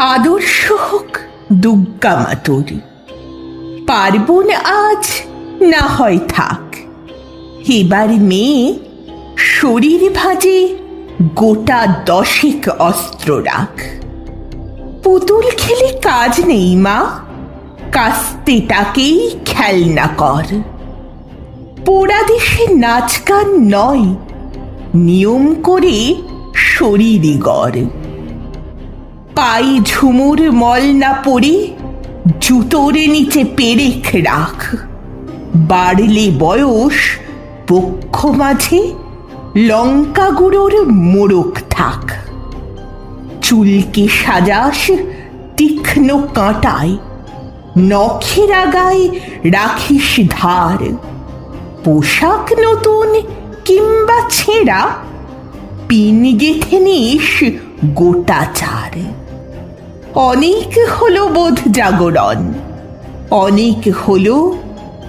আদর্শ হোক দুর্গা মাতুর। পার্বণ আজ না হয় থাক। এবার মেয়ে শরীর ভাজে গোটা দশেক অস্ত্র রাখ। পুতুল খেলে কাজ নেই মা কাস্তেটাকেই খেলনা কর। পোড়া দেশে নাচ গান নয়, নিয়ম করে শরীর গড়। পাই ঝুমুর মল না পড়ে, জুতোর নিচে পেরেক রাখ। বাড়লে বয়স পক্ষ মাঝে লঙ্কা গুঁড়োর মোড়ক থাক। চুলকে সাজাস তীক্ষ্ণ কাঁটায়, নখের আগায় রাখিস ধার। পোশাক নতুন কিংবা ছেঁড়া, পিন গেথে নিস গোটা চার। অনেক হলো বোধ জাগরণ, অনেক হলো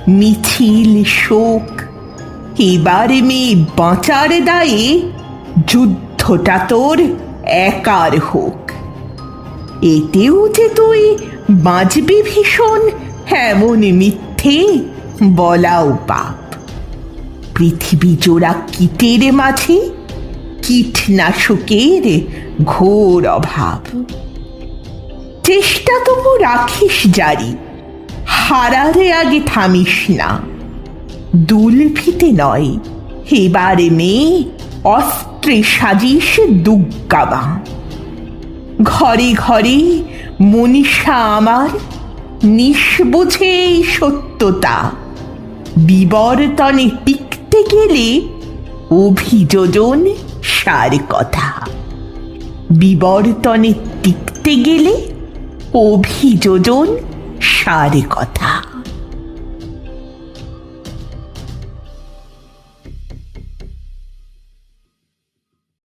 মিছিল শোক। এবারে মেয়ে বাঁচার দায়ে যুদ্ধটা তোর একার হোক। এতেও যে তুই বাঁচবি ভীষণ এমন মিথ্যে বলাও পাপ। পৃথিবী জোড়া কীটের মাঝে কীটনাশকের ঘোর অভাব। চেষ্টা তবু রাখিস জারি। হারারে আগে থামিস না। দুল ফিতে নয়, এবারে মেয়ে অস্ত্রে সাজিস দুগ্গাবা। ঘরে ঘরে মনীষা আমার নিষ্বুঝে এই সত্যতা। বিবর্তনে টিকতে গেলে অভিযোজন সার কথা। বিবর্তনে টিকতে গেলে অভিযোজন সারি কথা